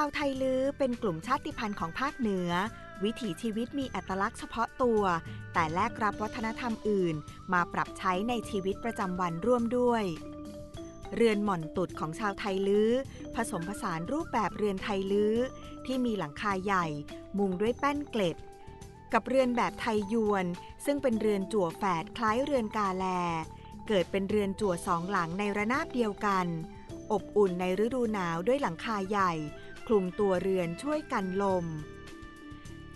าวไทยลื้อเป็นกลุ่มชาติพันธุ์ของภาคเหนือ วิถีชีวิตมีอัตลักษณ์เฉพาะตัว แต่แลกรับวัฒนธรรมอื่น มาปรับใช้ในชีวิตประจำวันร่วมด้วย เรือนหม่อนตุดของชาวไทยลื้อผสมผสานรูปแบบเรือนไทยลื้อที่มีหลังคาใหญ่ มุงด้วยแป้นเกล็ด กับเรือนแบบไทยยวน ซึ่งเป็นเรือนจั่วแฝดคล้ายเรือนกาแล เกิดเป็นเรือนจั่วสองหลังในระนาบเดียวกัน อบอุ่นในฤดูหนาวด้วยหลังคาใหญ่ ลุมตัวเรือนช่วยกันลม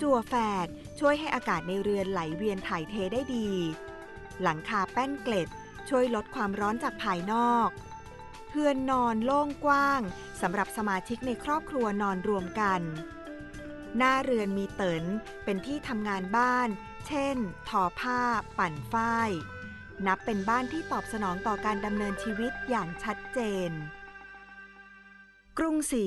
จั่วแฝดช่วยให้อากาศในเรือนไหลเวียนถ่ายเทได้ดี หลังคาแป้นเกล็ดช่วยลดความร้อนจากภายนอกเพื่อนนอนโล่งกว้างสำหรับสมาชิกในครอบครัวนอนรวมกัน หน้าเรือนมีเตินเป็นที่ทำงานบ้าน เช่น ทอผ้า ปั่นฝ้าย นับเป็นบ้านที่ตอบสนองต่อการดำเนินชีวิตอย่างชัดเจน กรุงศรี